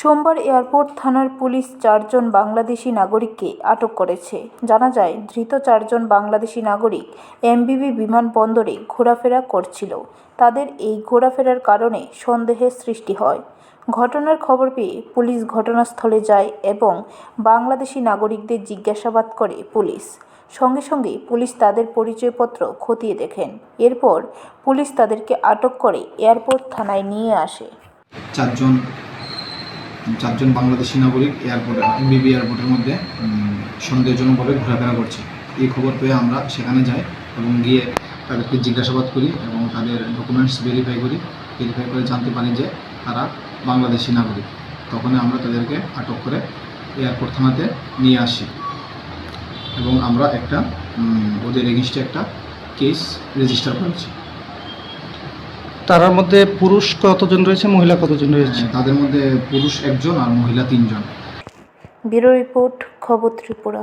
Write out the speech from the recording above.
সোমবার এয়ারপোর্ট থানার পুলিশ চারজন বাংলাদেশি নাগরিককে আটক করেছে। জানা যায়, ধৃত চারজন বাংলাদেশি নাগরিক এমবিবি বিমানবন্দরে ঘোরাফেরা করছিল। তাদের এই ঘোরাফেরার কারণে সন্দেহের সৃষ্টি হয়। ঘটনার খবর পেয়ে পুলিশ ঘটনাস্থলে যায় এবং বাংলাদেশি নাগরিকদের জিজ্ঞাসাবাদ করে পুলিশ। সঙ্গে সঙ্গে পুলিশ তাদের পরিচয়পত্র খতিয়ে দেখেন। এরপর পুলিশ তাদেরকে আটক করে এয়ারপোর্ট থানায় নিয়ে আসে। চারজন চারজন বাংলাদেশি নাগরিক এয়ারপোর্ট এমবিবি এয়ারপোর্টের মধ্যে সন্দেহজনকভাবে ঘোরাফেরা করছে। এই খবর পেয়ে আমরা সেখানে যাই এবং গিয়ে তাদেরকে জিজ্ঞাসাবাদ করি এবং তাদের ডকুমেন্টস ভেরিফাই করি। ভেরিফাই করে জানতে পারি যে তারা বাংলাদেশি নাগরিক। তখনই আমরা তাদেরকে আটক করে এয়ারপোর্ট থানাতে নিয়ে আসি। এবং আমরা একটা ওদের এগেনস্টে একটা কেস রেজিস্টার করেছি। তার মধ্যে পুরুষ কতজন রয়েছে মহিলা কতজন রয়েছে? তাদের মধ্যে পুরুষ একজন আর মহিলা তিনজন। ব্যুরো রিপোর্ট খবর ত্রিপুরা।